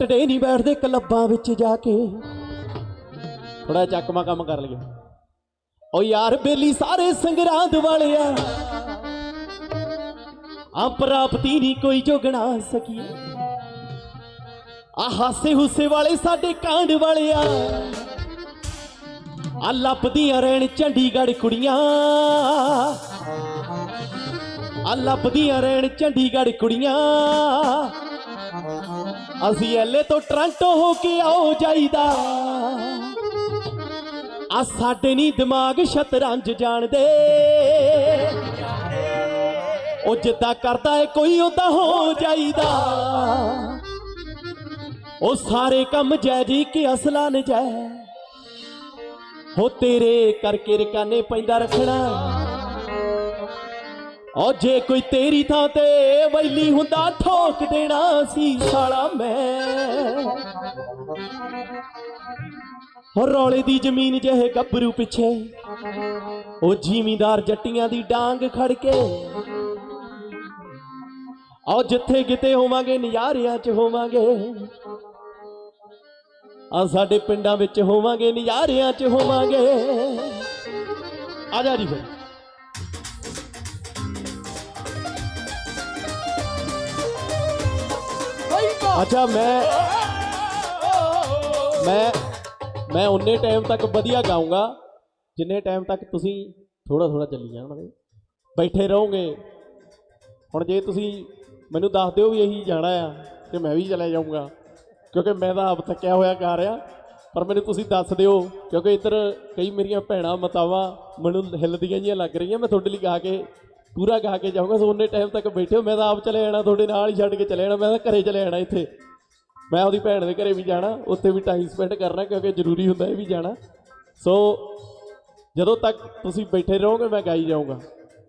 ਟੜੇ ਨਹੀਂ ਬੈਠਦੇ ਕਲੱਬਾਂ ਵਿੱਚ ਜਾ ਕੇ। ਥੋੜਾ ਚੱਕਮਾ ਕੰਮ ਕਰ ਲਈਏ। ਓ ਯਾਰ ਬੇਲੀ ਸਾਰੇ ਸੰਗਰਾਂਦ ਵਾਲਿਆ ਆ। ਪ੍ਰਾਪਤੀ ਨਹੀਂ ਕੋਈ ਜੋਗਣਾ ਸਕੀਏ। ਆ ਹਾਸੇ ਹੁੱਸੇ ਵਾਲੇ ਸਾਡੇ ਕਾਂਡ ਵਾਲਿਆ ਆ। ਲੱਭਦੀਆਂ ਰਹਿਣ ਚੰਡੀਗੜ੍ਹ ਕੁੜੀਆਂ। ਆ ਲੱਭਦੀਆਂ ਰਹਿਣ ਚੰਡੀਗੜ੍ਹ ਕੁੜੀਆਂ। ਅਸੀਂ ਐਲੇ ਤੋਂ ਟ੍ਰਾਂਟੋ ਹੋ ਕੇ ਆਓ ਜਾਈਦਾ। ਆ ਸਾਡੇ ਨਹੀਂ ਦਿਮਾਗ ਸ਼ਤਰੰਜ ਜਾਣਦੇ। ਉਹ ਜਿੱਦਾਂ ਕਰਦਾ ਏ, ਕੋਈ ਉਹਦਾ ਹੋ ਜਾਈਦਾ। ਉਹ ਸਾਰੇ ਕੰਮ ਜੈ ਜੀ ਕਿ ਅਸਲਾ ਨਜੈ। ਹੋ ਤੇਰੇ ਕਰਕੇ ਰਕਾਨੇ ਪੈਂਦਾ ਰੱਖਣਾ। ਓ ਜੇ ਕੋਈ ਤੇਰੀ ਥਾਂ ਤੇ ਵੈਲੀ ਹੁੰਦਾ ਠੋਕ ਦੇਣਾ ਸੀ ਸਾਲਾ ਮੈਂ। ਹੋ ਰੌਲੇ ਦੀ ਜ਼ਮੀਨ ਜਿਹੇ ਗੱਭਰੂ ਪਿੱਛੇ, ਉਹ ਜ਼ਿਮੀਂਦਾਰ ਜੱਟੀਆਂ ਦੀ ਡਾਂਗ ਖੜ ਕੇ ਆਓ ਜਿੱਥੇ ਕਿਤੇ ਹੋਵਾਂਗੇ ਨਜ਼ਾਰਿਆਂ 'ਚ ਹੋਵਾਂਗੇ। ਆ ਸਾਡੇ ਪਿੰਡਾਂ ਵਿੱਚ ਹੋਵਾਂਗੇ ਨਜ਼ਾਰਿਆਂ 'ਚ ਹੋਵਾਂਗੇ। ਆ ਜਾ ਜੀ ਫਿਰ। ਅੱਛਾ, ਮੈਂ ਮੈਂ ਮੈਂ ਉਨੇ ਟਾਈਮ ਤੱਕ ਵਧੀਆ ਗਾਉਂਗਾ ਜਿੰਨੇ ਟਾਈਮ ਤੱਕ ਤੁਸੀਂ ਥੋੜਾ ਥੋੜਾ ਚੱਲੀ ਜਾਣਗੇ ਬੈਠੇ ਰਹੋਗੇ। ਹੁਣ ਜੇ ਤੁਸੀਂ ਮੈਨੂੰ ਦੱਸ ਦਿਓ ਵੀ ਇਹੀ ਜਾਣਾ ਆ, ਤੇ ਮੈਂ ਵੀ ਚਲੇ ਜਾਊਂਗਾ। ਕਿਉਂਕਿ ਮੈਂ ਤਾਂ ਆਪ ਥੱਕਿਆ ਹੋਇਆ ਗਾ ਰਿਹਾ, ਪਰ ਮੈਨੂੰ ਤੁਸੀਂ ਦੱਸ ਦਿਓ, ਕਿਉਂਕਿ ਇੱਧਰ ਕਈ ਮੇਰੀਆਂ ਭੈਣਾਂ, ਮਤਾਵਾਂ ਮੈਨੂੰ ਹਿੱਲਦੀਆਂ ਜੀਆਂ ਲੱਗ ਰਹੀਆਂ, ਮੈਂ ਤੁਹਾਡੇ ਲਈ ਗਾ ਕੇ ਪੂਰਾ ਗਾ ਕੇ ਜਾਊਂਗਾ ਸੋ ਉਨੇ ਟਾਈਮ ਤੱਕ ਬੈਠਿਓ ਮੈਂ ਤਾਂ ਆਪ ਚਲੇ ਜਾਣਾ ਤੁਹਾਡੇ ਨਾਲ ਹੀ ਛੱਡ ਕੇ ਚਲੇ ਜਾਣਾ ਮੈਂ ਤਾਂ ਘਰੇ ਚਲੇ ਜਾਣਾ ਇੱਥੇ। ਮੈਂ ਉਹਦੀ ਭੈਣ ਦੇ ਘਰੇ ਵੀ ਜਾਣਾ ਉੱਥੇ ਵੀ ਟਾਈਮ ਸਪੈਂਡ ਕਰਨਾ ਕਿਉਂਕਿ ਜ਼ਰੂਰੀ ਹੁੰਦਾ ਇਹ ਵੀ ਜਾਣਾ। ਸੋ ਜਦੋਂ ਤੱਕ ਤੁਸੀਂ ਬੈਠੇ ਰਹੋਗੇ ਮੈਂ ਗਾਈ ਜਾਊਂਗਾ।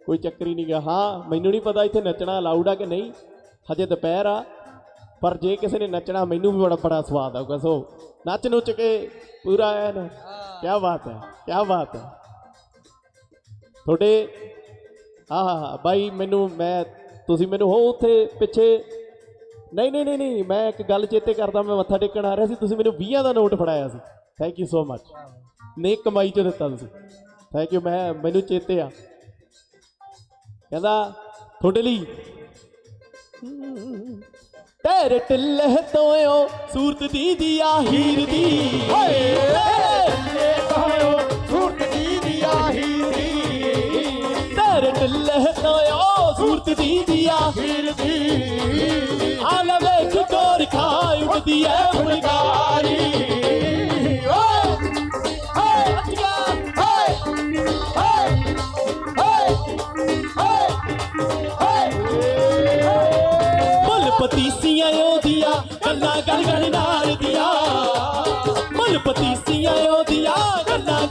ਕੋਈ ਚੱਕਰ ਹੀ ਨਹੀਂ ਗਾ। ਹਾਂ ਮੈਨੂੰ ਨਹੀਂ ਪਤਾ ਇੱਥੇ ਨੱਚਣਾ ਅਲਾਉਡ ਆ ਕਿ ਨਹੀਂ। ਹਜੇ ਦੁਪਹਿਰ ਆ ਪਰ ਜੇ ਕਿਸੇ ਨੇ ਨੱਚਣਾ ਮੈਨੂੰ ਵੀ ਬੜਾ ਬੜਾ ਸਵਾਦ ਆਊਗਾ। ਸੋ ਨੱਚ ਨੁੱਚ ਕੇ ਪੂਰਾ ਐਨ। ਕੀ ਬਾਤ ਹੈ ਕੀ ਬਾਤ ਹੈ। ਤੁਹਾਡੇ ਹਾਂ ਹਾਂ ਹਾਂ, ਬਾਈ, ਮੈਨੂੰ, ਮੈਂ, ਤੁਸੀਂ ਮੈਨੂੰ ਹੋ ਉੱਥੇ ਪਿੱਛੇ। ਨਹੀਂ ਨਹੀਂ ਨਹੀਂ ਨਹੀਂ, ਮੈਂ ਇੱਕ ਗੱਲ ਚੇਤੇ ਕਰਦਾ, ਮੈਂ ਮੱਥਾ ਟੇਕਣ ਆ ਰਿਹਾ ਸੀ, ਤੁਸੀਂ ਮੈਨੂੰ 20 ਦਾ ਨੋਟ ਫੜਾਇਆ ਸੀ। ਥੈਂਕ ਯੂ ਸੋ ਮੱਚ ਨੇ ਕਮਾਈ ਚ ਦਿੱਤਾ ਤੁਸੀਂ। ਥੈਂਕ ਯੂ ਮੈਂ, ਮੈਨੂੰ ਚੇਤੇ ਆ। ਕਹਿੰਦਾ, ਤੁਹਾਡੇ ਲਈ। ਤੇਰੇ ਟਿੱਲੇ ਤੋਇਓ ਸੂਰਤ ਦੀ ਦੀ ਆ ਦੀ। ਓਏ ਦੀ ਦੀ ਆ ਹੀਰ ਦੀ ਹਾਲ ਵੇਖ ਕੋਰ ਖਾਈ ਉੱਡਦੀ ਐ ਫੁਲਕਾਰੀ ਓਏ ਓਏ ਅੱਛਾ ਓਏ ਓਏ ਮੁੱਲ ਪਤੀਸੀਆਂ ਉਹਦੀਆਂ ਗੱਲਾਂ ਗੜ ਗੜ ਨਾਲ ਦੀਆਂ ਮੁੱਲ ਪਤੀਸੀਆਂ ਉਹਦੀਆਂ ਗੱਲਾਂ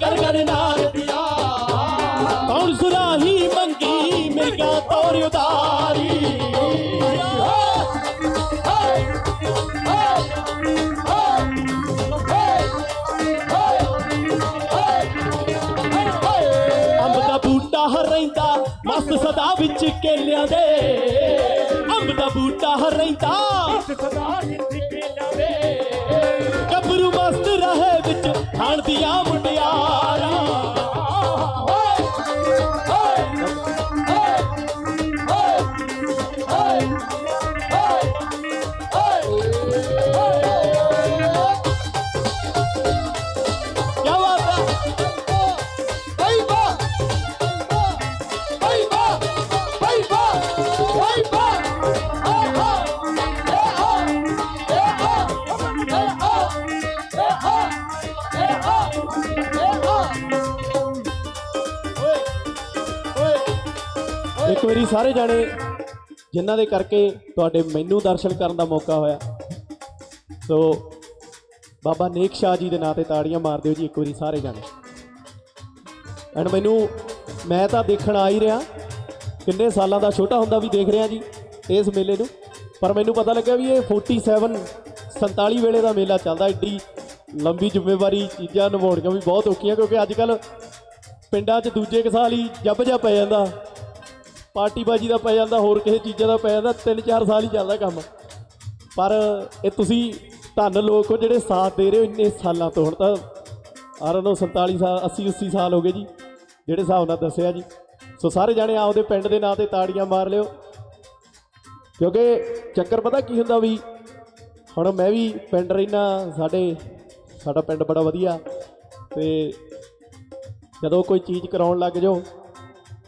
ਵਿੱਚ ਕੇਲਿਆਂ ਦੇ। ਅੰਬ ਦਾ ਬੂਟਾ ਮਸਤ ਸਦਾ ਵਿੱਚ ਕੇਲਿਆਂ ਦੇ। ਗੱਭਰੂ ਮਸਤ ਰਹੇ ਵਿੱਚ ਖਾਣ ਦੀਆਂ ਮੁੰਡਿਆਰਾਂ ਸਾਰੇ ਜਾਣੇ ਜਿਨ੍ਹਾਂ ਦੇ ਕਰਕੇ ਤੁਹਾਡੇ ਮੈਨੂੰ ਦਰਸ਼ਨ ਕਰਨ ਦਾ ਮੌਕਾ ਹੋਇਆ। ਸੋ ਬਾਬਾ ਨੇਕ ਸ਼ਾਹ ਜੀ ਦੇ ਨਾਂ ਤੇ ਤਾੜੀਆਂ ਮਾਰ ਦਿਓ ਜੀ ਇੱਕ ਵਾਰੀ ਸਾਰੇ ਜਾਣੇ। ਐਂਡ ਮੈਨੂੰ, ਮੈਂ ਤਾਂ ਦੇਖਣ ਆ ਹੀ ਰਿਹਾ। ਕਿੰਨੇ ਸਾਲਾਂ ਦਾ ਛੋਟਾ ਹੁੰਦਾ ਵੀ ਦੇਖ ਰਿਹਾ ਜੀ ਇਸ ਮੇਲੇ ਨੂੰ। ਪਰ ਮੈਨੂੰ ਪਤਾ ਲੱਗਿਆ ਵੀ ਇਹ 47 47 ਵੇਲੇ ਦਾ ਮੇਲਾ ਚੱਲਦਾ। ਏਡੀ ਲੰਬੀ ਜ਼ਿੰਮੇਵਾਰੀ ਚੀਜ਼ਾਂ ਨਿਭਾਉਣੀਆਂ ਵੀ ਬਹੁਤ ਔਖੀਆਂ ਕਿਉਂਕਿ ਅੱਜ ਕੱਲ ਪਿੰਡਾਂ 'ਚ ਦੂਜੇ ਕੁ ਸਾਲ ਹੀ ਜੱਬ ਜਾ ਪੈ ਜਾਂਦਾ। ਪਾਰਟੀ ਬਾਜੀ ਦਾ ਪੈ ਜਾਂਦਾ, ਹੋਰ ਕਿਸੇ ਚੀਜ਼ਾਂ ਦਾ ਪੈ ਜਾਂਦਾ, ਤਿੰਨ ਚਾਰ ਸਾਲ ਹੀ ਚੱਲਦਾ ਕੰਮ। ਪਰ ਇਹ ਤੁਸੀਂ ਧੰਨ ਲੋਕ ਉਹ ਜਿਹੜੇ ਸਾਥ ਦੇ ਰਹੇ ਹੋ ਇੰਨੇ ਸਾਲਾਂ ਤੋਂ। ਹੁਣ ਤਾਂ ਆਰ ਨੂੰ 47 ਸਾਲ 80 80 ਸਾਲ ਹੋ ਗਏ ਜੀ, ਜਿਹੜੇ ਹਿਸਾਬ ਨਾਲ ਦੱਸਿਆ ਜੀ। ਸੋ ਸਾਰੇ ਜਾਣੇ ਆਪਦੇ ਪਿੰਡ ਦੇ ਨਾਂ ਤੇ ਤਾੜੀਆਂ ਮਾਰ ਲਿਓ। ਕਿਉਂਕਿ ਚੱਕਰ ਪਤਾ ਕੀ ਹੁੰਦਾ ਵੀ, ਹੁਣ ਮੈਂ ਵੀ ਪਿੰਡ ਰਹਿਣਾ ਸਾਡੇ, ਸਾਡਾ ਪਿੰਡ ਬੜਾ ਵਧੀਆ। ਤੇ ਜਦੋਂ ਕੋਈ ਚੀਜ਼ ਕਰਾਉਣ ਲੱਗ ਜਾਓ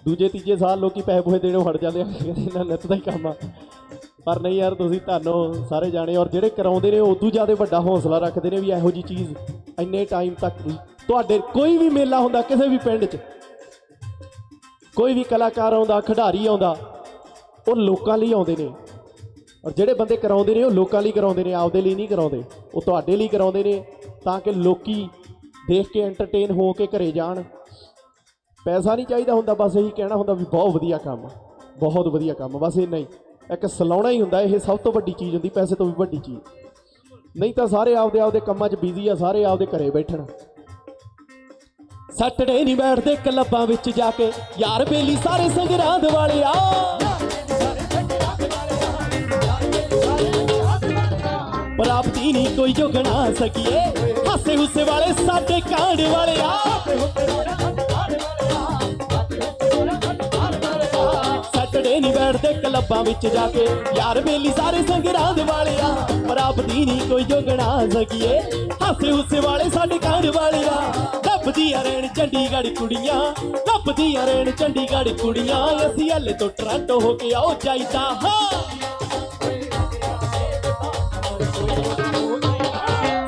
ਦੂਜੇ, ਤੀਜੇ ਸਾਲ ਲੋਕੀ ਪੈਸੇ ਪੂਸੇ ਦੇਣੋਂ ਹਟ ਜਾਂਦੇ ਆ ਕਹਿੰਦੇ ਇਹਨਾਂ ਨਿੱਤ ਦਾ ਹੀ ਕੰਮ ਆ। ਪਰ ਨਹੀਂ ਯਾਰ, ਤੁਸੀਂ ਧੰਨੋ ਸਾਰੇ ਜਾਣੇ, ਔਰ ਜਿਹੜੇ ਕਰਾਉਂਦੇ ਨੇ ਉਦੋਂ ਜ਼ਿਆਦਾ ਵੱਡਾ ਹੌਸਲਾ ਰੱਖਦੇ ਨੇ ਵੀ ਇਹੋ ਜੀ ਚੀਜ਼ ਇੰਨੇ ਟਾਈਮ ਤੱਕ ਵੀ ਤੁਹਾਡੇ ਕੋਈ ਵੀ ਮੇਲਾ ਹੁੰਦਾ, ਕਿਸੇ ਵੀ ਪਿੰਡ 'ਚ, ਕੋਈ ਵੀ ਕਲਾਕਾਰ ਆਉਂਦਾ, ਖਿਡਾਰੀ ਆਉਂਦਾ, ਉਹ ਲੋਕਾਂ ਲਈ ਆਉਂਦੇ ਨੇ। ਔਰ ਜਿਹੜੇ ਬੰਦੇ ਕਰਾਉਂਦੇ ਨੇ, ਉਹ ਲੋਕਾਂ ਲਈ ਕਰਾਉਂਦੇ ਨੇ, ਆਪਦੇ ਲਈ ਨਹੀਂ ਕਰਾਉਂਦੇ। ਉਹ ਤੁਹਾਡੇ ਲਈ ਕਰਾਉਂਦੇ ਨੇ, ਤਾਂ ਕਿ ਲੋਕੀ ਦੇਖ ਕੇ ਐਂਟਰਟੇਨ ਹੋ ਕੇ ਘਰੇ ਜਾਣ। ਪੈਸਾ ਨਹੀਂ ਚਾਹੀਦਾ ਹੁੰਦਾ, ਬਸ ਇਹੀ ਕਹਿਣਾ ਹੁੰਦਾ ਵੀ ਬਹੁਤ ਵਧੀਆ ਕੰਮ ਬਹੁਤ ਵਧੀਆ ਕੰਮ ਬਸ ਇੰਨਾ ਹੀ ਇੱਕ ਸਲਾਉਣਾ ਹੀ ਹੁੰਦਾ, ਇਹ ਸਭ ਤੋਂ ਵੱਡੀ ਚੀਜ਼ ਹੁੰਦੀ, ਪੈਸੇ ਤੋਂ ਵੀ ਵੱਡੀ ਚੀਜ਼। ਨਹੀਂ ਤਾਂ ਸਾਰੇ ਆਪਦੇ ਆਪਦੇ ਕੰਮਾਂ 'ਚ ਬਿਜ਼ੀ ਆ, ਸਾਰੇ ਆਪਦੇ ਘਰੇ ਬੈਠਣ। ਸੈਟਰਡੇ ਨਹੀਂ ਬੈਠਦੇ ਕਲੱਬਾਂ ਵਿੱਚ ਜਾ ਕੇ, ਯਾਰ ਬੇਲੀ ਸਾਰੇ ਸੰਗਰਾਂਦ ਵਾਲੇ ਪ੍ਰਾਪਤੀ ਨਹੀਂ ਕੋਈ ਜੋ ਸਕੀਏ ਹਾਸੇ ਹੁੱਸੇ ਵਾਲੇ ਸਾਡੇ ਕਾਂਡ ਵਾਲੇ ਆ ਸੈਟਰਡੇ ਕਲੱਬਾਂ ਵਿੱਚ ਜਾ ਕੇ। ਯਾਰ ਬੇਲੀ ਸਾਰੇ ਸੰਗਰਾਂ ਦੇ ਵਾਲੇ ਆ ਪ੍ਰਾਪਤੀ ਨਹੀਂ ਕੋਈ ਜੋ ਸਕੀਏ। ਹਾਸੇ ਹੁੱਸੇ ਵਾਲੇ ਸਾਡੇ ਕਾਂਡ ਵਾਲੇ ਲੱਭਦੀਆਂ ਰਹਿਣ ਚੰਡੀਗੜ੍ਹ ਕੁੜੀਆਂ, ਲੱਭਦੀਆਂ ਰਹਿਣ ਚੰਡੀਗੜ੍ਹ ਕੁੜੀਆਂ। ਅਸੀਂ ਹੱਲੇ ਤੋਂ ਟਰਾਂਟੋ ਹੋ ਕੇ ਆਓ ਜਾਈਦਾ ਹਾਂ।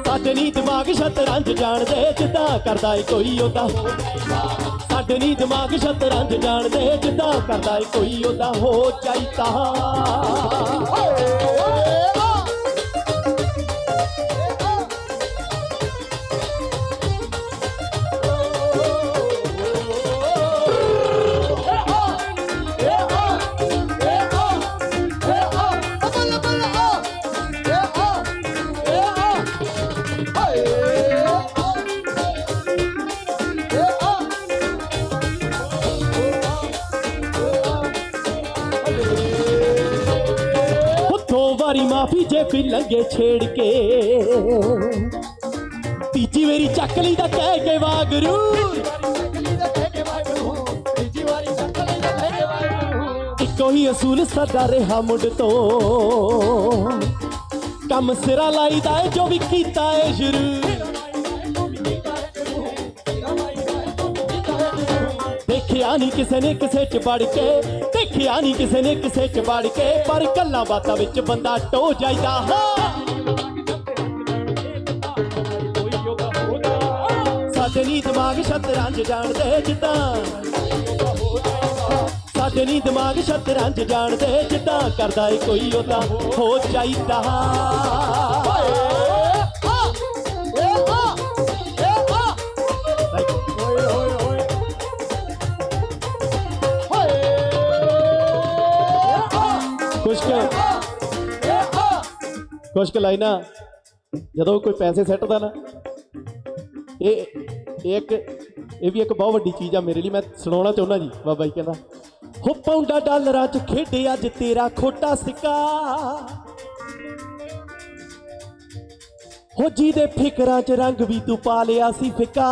ਸਾਡੇ ਨਹੀਂ ਦਿਮਾਗ ਸ਼ਤਰੰਜ ਜਾਣਦੇ, ਜਿੱਦਾਂ ਕਰਦਾ ਏ ਕੋਈ ਉਹਦਾ। ਸਾਡੇ ਨਹੀਂ ਦਿਮਾਗ ਸ਼ਤਰੰਜ ਜਾਣਦੇ ਜਿੱਦਾਂ ਕਰਦਾ ਕੋਈ ਉਹਦਾ ਹੋ ਚਾਹੀਦਾ ਮਾਫੀ ਜੇ ਫਿਰ ਲੰਗੇ ਛੇੜ ਕੇ। ਤੀਜੀ ਵਾਰੀ ਚੱਕ ਲਈ ਦਾ ਕਹਿ ਕੇ ਵਾਗਰੂ। ਇੱਕੋ ਹੀ ਅਸੂਲ ਸਦਾ ਰਿਹਾ ਮੁੰਡ ਤੋਂ। ਕੰਮ ਸਿਰਾ ਲਾਈਦਾ ਏ, ਜੋ ਵੀ ਕੀਤਾ ਏ ਸ਼ੁਰੂ ਦੇਖਿਆ ਨਹੀਂ ਕਿਸੇ ਨੇ ਕਿਸੇ ਚ ਵੜ ਕੇ, ਦੇਖਿਆ ਨਹੀਂ ਕਿਸੇ ਨੇ ਕਿਸੇ ਚ ਵੜ ਕੇ, ਪਰ ਗੱਲਾਂ ਬਾਤਾਂ ਵਿੱਚ ਬੰਦਾ ਟੋ ਜਾਈਦਾ, ਹਾਂ। ਸਾਡੇ ਨਹੀਂ ਦਿਮਾਗ ਸ਼ਤਰੰਜ ਜਾਣਦੇ ਜਿੱਦਾਂ। ਸਾਡੇ ਨਹੀਂ ਦਿਮਾਗ ਸ਼ਤਰੰਜ ਜਾਣਦੇ ਜਿੱਦਾਂ ਕਰਦਾ ਏ ਕੋਈ ਉਹਦਾ ਹੋ ਚਾਹੀਦਾ ਕੁਛ ਕੁ ਕੁਛ ਕੁ ਲਾਈਨਾਂ। ਜਦੋਂ ਕੋਈ ਪੈਸੇ ਸੱਟਦਾ ਨਾ ਇਹ ਇੱਕ, ਇਹ ਵੀ ਇੱਕ ਬਹੁਤ ਵੱਡੀ ਚੀਜ਼ ਆ ਮੇਰੇ ਲਈ। ਮੈਂ ਸੁਣਾਉਣਾ ਚਾਹੁੰਦਾ ਜੀ, ਬਾਬਾ ਜੀ ਕਹਿੰਦਾ, ਹੋ ਪੌਂਡਾ ਡਾਲਰਾਂ 'ਚ ਖੇਡੇ ਅੱਜ ਤੇਰਾ ਖੋਟਾ ਸਿੱਕਾ। ਹੋ ਜੀ ਦੇ ਫਿਕਰਾਂ 'ਚ ਰੰਗ ਵੀ ਤੂੰ ਪਾ ਲਿਆ ਸੀ ਫਿੱਕਾ।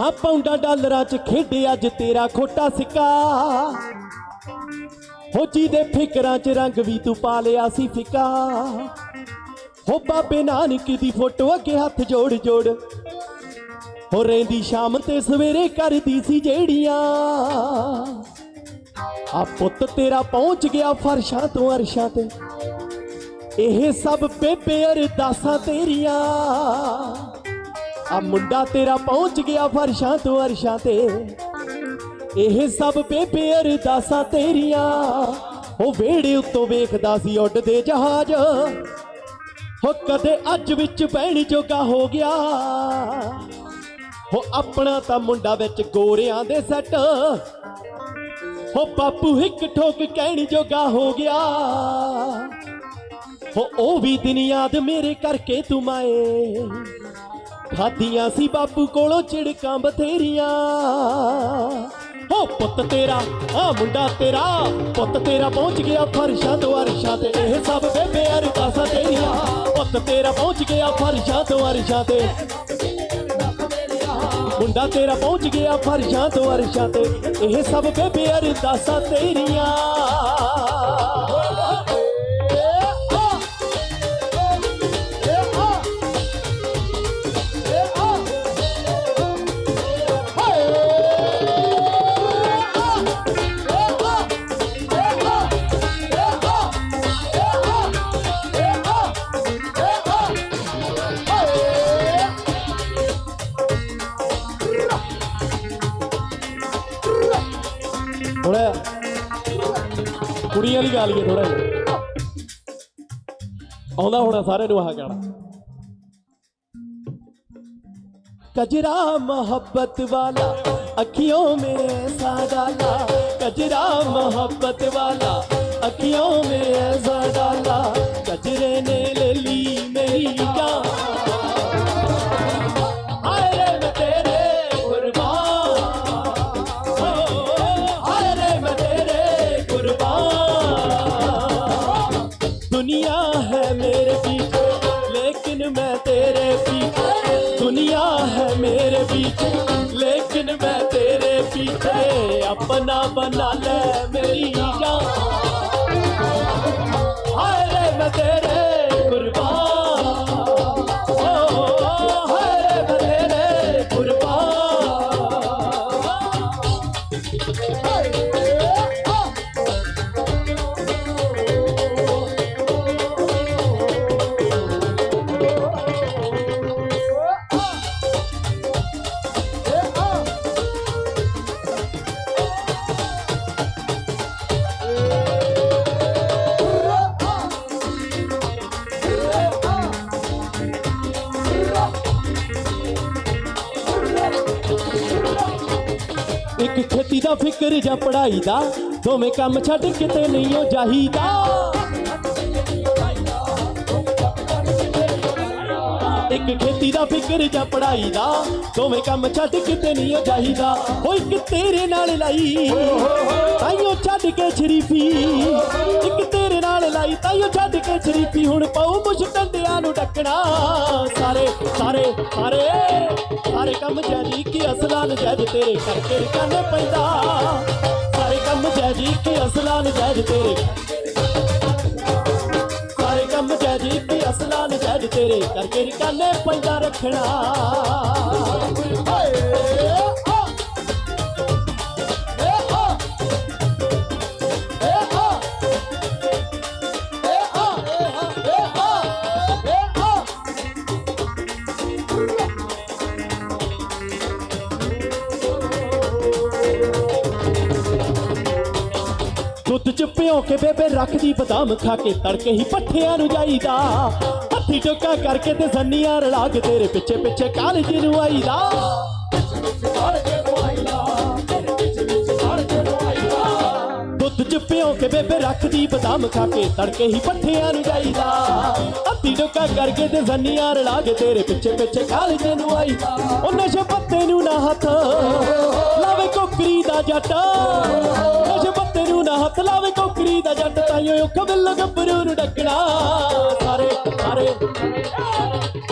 ਹਾਂ ਪੌਂਡਾ ਡਾਲਰਾਂ 'ਚ ਖੇਡੇ ਅੱਜ ਤੇਰਾ ਖੋਟਾ ਸਿੱਕਾ। ਹੋ ਜੀ ਦੇ ਫਿਕਰਾਂ 'ਚ ਰੰਗ ਵੀ ਤੂੰ ਪਾ ਲਿਆ ਸੀ ਫਿੱਕਾ। ਹੋ ਬਾਬੇ ਨਾਨਕ ਦੀ ਫੋਟੋ ਅੱਗੇ ਹੱਥ ਜੋੜ ਜੋੜ। ਹੋ ਰਹਿੰਦੀ ਸ਼ਾਮ ਤੇ ਸਵੇਰੇ ਕਰਦੀ ਸੀ ਜਿਹੜੀਆਂ। ਆ ਪੁੱਤ ਤੇਰਾ ਪਹੁੰਚ ਗਿਆ ਫਰਸ਼ਾਂ ਤੋਂ ਅਰਸ਼ਾਂ ਤੇ। ਇਹ ਸਭ ਬੇਬੇ ਅਰਦਾਸਾਂ ਤੇਰੀਆਂ। ਆ ਮੁੰਡਾ ਤੇਰਾ ਪਹੁੰਚ ਗਿਆ ਫਰਸ਼ਾਂ ਤੋਂ ਅਰਸ਼ਾਂ ਤੇ। ਇਹ ਸਭ ਬੇਬੇ ਅਰਦਾਸਾਂ ਤੇਰੀਆਂ। ਉਹ ਵੇੜੇ ਉੱਤੋਂ ਵੇਖਦਾ ਸੀ ਉੱਡਦੇ ਜਹਾਜ਼। ਹੋ ਕਦੇ ਅੱਜ ਵਿੱਚ ਬਹਿਣ ਜੋਗਾ ਹੋ ਗਿਆ। ਹੋ ਆਪਣਾ ਤਾਂ ਮੁੰਡਾ ਵਿੱਚ ਗੋਰਿਆਂ ਦੇ ਸੱਟ। ਹੋ ਬਾਪੂ ਇੱਕ ਠੋਕ ਕਹਿਣੀ ਜੋਗਾ ਹੋ ਗਿਆ। ਹੋ ਉਹ ਵੀ ਦਿਨ ਯਾਦ ਮੇਰੇ ਕਰਕੇ ਤੂੰ ਮਾਏ। ਖਾਦੀਆਂ ਸੀ ਬਾਪੂ ਕੋਲੋਂ ਝਿੜਕਾਂ ਬਥੇਰੀਆਂ। ਹੋ ਪੁੱਤ ਤੇਰਾ, ਆ ਮੁੰਡਾ ਤੇਰਾ। ਪੁੱਤ ਤੇਰਾ ਪਹੁੰਚ ਗਿਆ ਫਰਸ਼ਾਂ ਤੋਂ ਅਰਸ਼ਾਂ ਤੇ। ਇਹ ਸਭ ਬੇਬੇ ਅਰਦਾਸਾਂ ਤੇਰੀਆਂ। ਪੁੱਤ ਤੇਰਾ ਪਹੁੰਚ ਗਿਆ ਫਰਸ਼ਾਂ ਤੋਂ ਅਰਸ਼ਾਂ ਤੇ। ਮੁੰਡਾ ਤੇਰਾ ਪਹੁੰਚ ਗਿਆ ਫਰਸ਼ਾਂ ਤੋਂ ਅਰਸ਼ਾਂ ਤੇ। ਇਹ ਸਭ ਬੇਬੇ ਅਰਦਾਸਾਂ ਤੇਰੀਆਂ। ਥੋੜਾ ਕੁੜੀਆਂ ਵਾਲੀ ਗੱਲ ਹੀ ਥੋੜਾ ਜਿਹਾ ਆਉਂਦਾ ਹੋਣਾ ਸਾਰਿਆਂ ਨੂੰ ਆਹ ਗਾਣਾ कजरा मोहब्बत वाला अखियों में ऐसा डाला कजरा मोहब्बत वाला अखियों में ऐसा डाला कजरे ने ले ली मेरी जान दुनिया है मेरे पीछे लेकिन मैं तेरे पीछे दुनिया है मेरे पीछे ਖੇਤੀ ਜਾਂ ਪੜਾਈ ਦਾ ਦੋਵੇਂ ਕੰਮ ਛੱਡ ਕਿਤੇ ਨਹੀਂ ਉਹ ਜਾਹੀਦਾ। ਇੱਕ ਖੇਤੀ ਦਾ ਫਿਕਰ ਜਾਂ ਪੜਾਈ ਦਾ, ਦੋਵੇਂ ਕੰਮ ਛੱਡ ਕਿਤੇ ਨਹੀਂ ਉਹ ਜਾਹੀਦਾ ਉਹ ਇੱਕ ਤੇਰੇ ਨਾਲ ਲਾਈ, ਤਾਈਓ ਛੱਡ ਕੇ ਸ਼ਰੀਫੀ। ਇੱਕ ਤੇਰੇ ਨਾਲ ਲਾਈ, ਤਾਈਓ ਛੱਡ ਕੇ ਸ਼ਰੀਫੀ। ਹੁਣ ਪਾਉ ਮੁਸ਼ ਡੰਡਿਆਂ ਨੂੰ ਡੱਕਣਾ ਸਾਰੇ ਸਾਰੇ ਸਾਰੇ ਸਾਰੇ ਕੰਮ ਜੈਜੀ ਕੀ ਅਸਲਾਨ ਜੈਜ ਤੇਰੇ ਕਰਕੇ ਰਕਾਨੇ ਪੈਂਦਾ। ਸਾਰੇ ਕੰਮ ਜੈਜੀ ਕੀ ਅਸਲਾਨ ਜੈਜ ਤੇਰੇ ਅਸਲਾਂ ਜੱਜ ਤੇਰੇ ਕਰਕੇ ਰਕਾਨੇ ਪੈਂਦਾ ਰੱਖਣਾ। ਦੁੱਧ ਚ ਭਿਓ ਕੇ ਬੇਬੇ ਰੱਖਦੀ ਬਦਾਮ ਖਾ ਕੇ ਤੜਕੇ ਹੀ ਪੱਠਿਆਂ ਨੂੰ ਜਾਈਦਾ। ਹੱਥੀ ਟੋਕਾ ਕਰਕੇ ਤੇ ਸੰਨੀਆਂ ਰਲਾ ਕੇ ਤੇਰੇ ਪਿੱਛੇ ਪਿੱਛੇ ਕਾਲਜ ਨੂੰ ਆਈਦਾ। ਦੁੱਧ ਚ ਭਿਓ ਕੇ ਬੇਬੇ ਰੱਖਦੀ ਬਦਾਮ ਖਾ ਕੇ ਤੜਕੇ ਹੀ ਪੱਠਿਆਂ ਨੂੰ ਜਾਈਦਾ। ਹੱਥੀ ਟੋਕਾ ਕਰਕੇ ਤੇ ਸੰਨੀਆਂ ਰਲਾ ਕੇ ਤੇਰੇ ਪਿੱਛੇ ਪਿੱਛੇ ਕਾਲਜ ਨੂੰ ਆਈਦਾ। ਉਹ ਨਸ਼ੇ ਪੱਤੇ ਨੂੰ ਨਾ ਹੱਥ, ਲਾਵੇ ਕੋਕਰੀ ਦਾ ਜੱਟ। ਹੱਥ ਲਾਵੇ ਕੋਕਰੀ ਦਾ ਜੱਟ ਤਾਈਓ ਕਬਲ ਗੱਭਰੂ ਨੂੰ ਡੱਕਣਾ। ਸਾਰੇ ਸਾਰੇ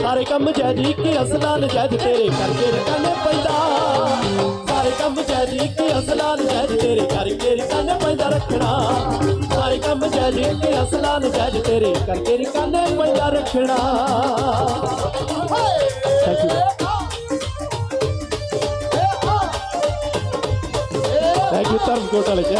ਸਾਰੇ ਕੰਮ ਜੈਜੀ ਕੇ ਅਸਲਾਂ ਜੱਜ ਤੇਰੇ ਕਰਕੇ ਰਕਾਨੇ ਪੈਂਦਾ। ਸਾਰੇ ਕੰਮ ਜੈਜੀ ਕੇ ਅਸਲਾਂ ਜੱਜ ਤੇਰੇ ਕਰਕੇ ਰਕਾਨੇ ਪੈਂਦਾ ਰੱਖਣਾ। ਸਾਰੇ ਕੰਮ ਜੈਜੀ ਕੇ ਅਸਲਾਂ ਜੱਜ ਤੇਰੇ ਕਰਕੇ ਰਕਾਨੇ ਪੈਂਦਾ ਰੱਖਣਾ। ਥੈਂਕ ਯੂ ਯੂ ਧਰਮਕੋਟ ਵਾਲੇ ਕੀ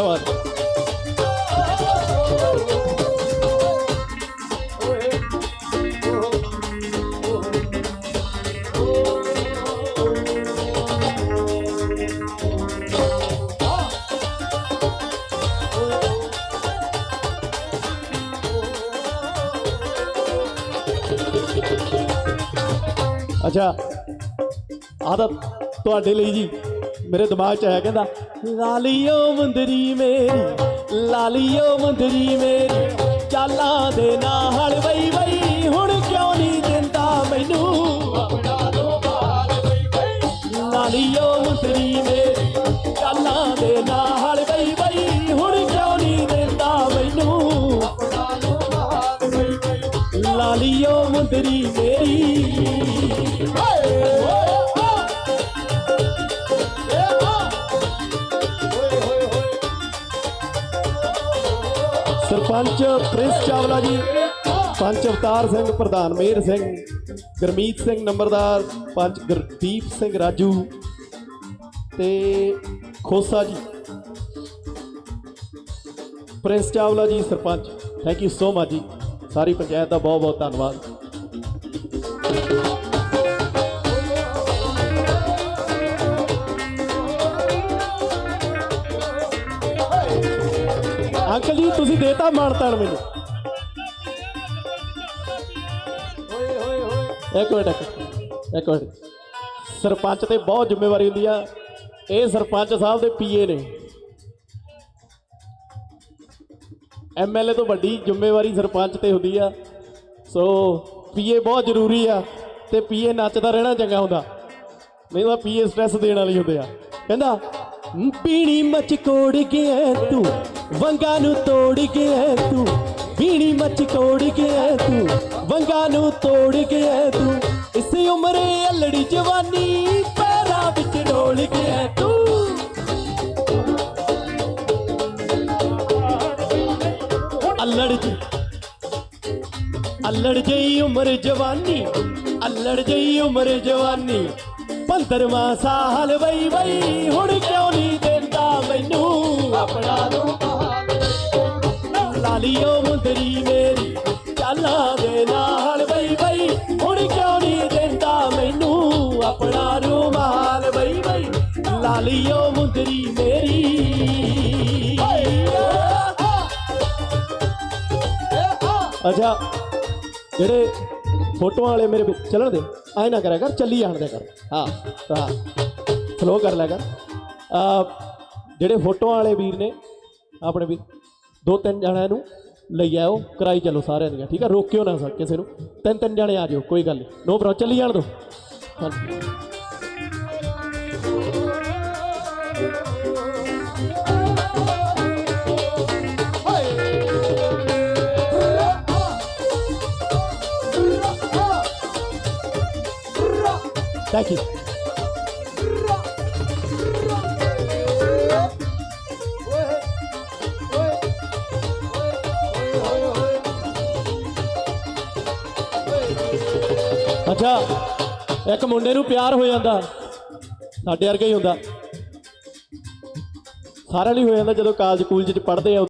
ਅੱਛਾ। ਆ ਤੁਹਾਡੇ ਲਈ ਜੀ, ਮੇਰੇ ਦਿਮਾਗ 'ਚ ਆਇਆ ਕਹਿੰਦਾ, ਲਾਲੀਓ ਮੁੰਦਰੀ ਮੇਰੀ, ਲਾਲੀਓ ਮੁੰਦਰੀ ਮੇਰੀ, ਚਾਲਾਂ ਦੇ ਨਾਲ ਵਈ ਵਈ, ਹੁਣ ਕਿਉਂ ਨਹੀਂ ਦਿੰਦਾ ਮੈਨੂੰ? ਲਾਲੀਓ ਮੁੰਦਰੀ ਮੇਰੀ, ਚਾਲਾਂ ਦੇ ਨਾਲ ਵਈ ਵਈ, ਹੁਣ ਕਿਉਂ ਨਹੀਂ ਦਿੰਦਾ ਮੈਨੂੰ? ਲਾਲੀਓ ਮੁੰਦਰੀ ਮੇਰੀ। ਸਰਪੰਚ ਪ੍ਰਿੰਸ ਚਾਵਲਾ ਜੀ, ਪੰਚ ਅਵਤਾਰ ਸਿੰਘ, ਪ੍ਰਧਾਨ ਮੇਰ ਸਿੰਘ, ਗਰਮੀਤ ਸਿੰਘ ਨੰਬਰਦਾਰ, ਪੰਚ ਗੁਰਦੀਪ ਸਿੰਘ ਰਾਜੂ ਤੇ Khosa ji. Prince Chawla ji, sarpanch thank you so much ji. ਸਾਰੀ ਪੰਚਾਇਤ ਦਾ ਬਹੁਤ ਬਹੁਤ ਧੰਨਵਾਦ। ਦੇਤਾ ਮਾਨਤਾਨ ਮੈਨੂੰ ਇੱਕ ਮਿੰਟ ਇੱਕ ਮਿੰਟ, ਇੱਕ ਮਿੰਟ। ਸਰਪੰਚ ਤੇ ਬਹੁਤ ਜ਼ਿੰਮੇਵਾਰੀ ਹੁੰਦੀ ਆ। ਇਹ ਸਰਪੰਚ ਸਾਹਿਬ ਦੇ ਪੀਏ ਨੇ। ਐਮਐਲਏ ਤੋਂ ਵੱਡੀ ਜ਼ਿੰਮੇਵਾਰੀ ਸਰਪੰਚ ਤੇ ਹੁੰਦੀ ਆ। ਸੋ ਪੀਏ ਬਹੁਤ ਜ਼ਰੂਰੀ ਆ ਤੇ ਪੀਏ ਨੱਚਦਾ ਰਹਿਣਾ ਚੰਗਾ ਹੁੰਦਾ। ਨਹੀਂ ਤਾਂ ਪੀਏ ਸਟ੍ਰੈਸ ਦੇਣ ਵਾਲੀ ਹੁੰਦੇ ਆ। ਕਹਿੰਦਾ "ਮ, ਪੀਣੀ ਮਚ ਕੋੜ ਗਿਆ ਤੂੰ ਵੰਗਾਂ ਨੂੰ ਤੋੜ ਗਿਆ ਤੂੰ ਪੀਣੀ ਮੱਚ ਤੋੜ ਗਿਆ ਤੂੰ, ਵੰਗਾਂ ਨੂੰ ਤੋੜ ਗਿਆ ਤੂੰ, ਇਸੇ ਉਮਰੇ ਅਲੜੀ ਜਵਾਨੀ ਪੈਰਾਂ ਵਿੱਚ ਡੋਲ ਗਿਆ ਤੂੰ। ਅਲੜ ਜੀ, ਅਲੜ ਜਈ ਉਮਰ ਜਵਾਨੀ, ਅਲੜ ਜਈ ਉਮਰ ਜਵਾਨੀ 15ਵਾਂ ਸਾਲ ਵਈ ਵਈ, ਹੁਣ ਕਿਉਂ ਨਹੀਂ ਲਾਲੀਓ ਮੁੰਦਰੀ ਮੇਰੀ। ਚਾਲਾਂ ਦੇ ਨਾਲ ਵਈ ਵਈ ਹੁਣ ਕਿਉਂ ਨਹੀਂ ਦਿੰਦਾ ਮੈਨੂੰ ਆਪਣਾ ਰੁਮਾਲ ਵਈ ਵਈ ਲਾਲੀਓ ਮੁੰਦਰੀ ਮੇਰੀ। ਅੱਛਾ ਜਿਹੜੇ ਫੋਟੋਆਂ ਵਾਲੇ ਮੇਰੇ ਵਿੱਚ ਚੱਲਣ ਦੇ ਐ ਨਾ ਕਰਿਆ ਕਰ ਚੱਲੀ ਜਾਣ ਦੇ ਕਰ। ਹਾਂ। ਹਾਂ ਫਲੋ ਕਰ ਲਿਆ ਕਰ। ਆ ਜਿਹੜੇ ਫੋਟੋਆਂ ਵਾਲੇ ਵੀਰ ਨੇ ਆਪਣੇ ਵੀਰ। ਦੋ ਤਿੰਨ ਜਣਿਆਂ ਨੂੰ ਲਈ ਆਓ ਕਰਾਈ ਚੱਲੋ ਸਾਰਿਆਂ ਦੀਆਂ, ਠੀਕ ਆ? ਰੋਕਿਓ ਨਾ ਸਰ ਕਿਸੇ ਨੂੰ। ਤਿੰਨ ਤਿੰਨ ਜਣੇ ਆ ਜਾਓ ਕੋਈ ਗੱਲ ਨਹੀਂ। ਨੋ ਪ੍ਰੋ ਚੱਲੀ ਜਾਣ ਦੋ। ਹਾਂਜੀ। ਥੈਂਕ ਅੱਛਾ, ਇੱਕ ਮੁੰਡੇ ਨੂੰ ਪਿਆਰ ਹੋ ਜਾਂਦਾ, ਸਾਡੇ ਵਰਗਾ ਹੀ ਹੁੰਦਾ। ਸਾਰਿਆਂ ਲਈ ਹੋ ਜਾਂਦਾ ਜਦੋਂ ਕਾਲਜ ਕੂਲਜ ਚ ਪੜ੍ਹਦੇ ਆ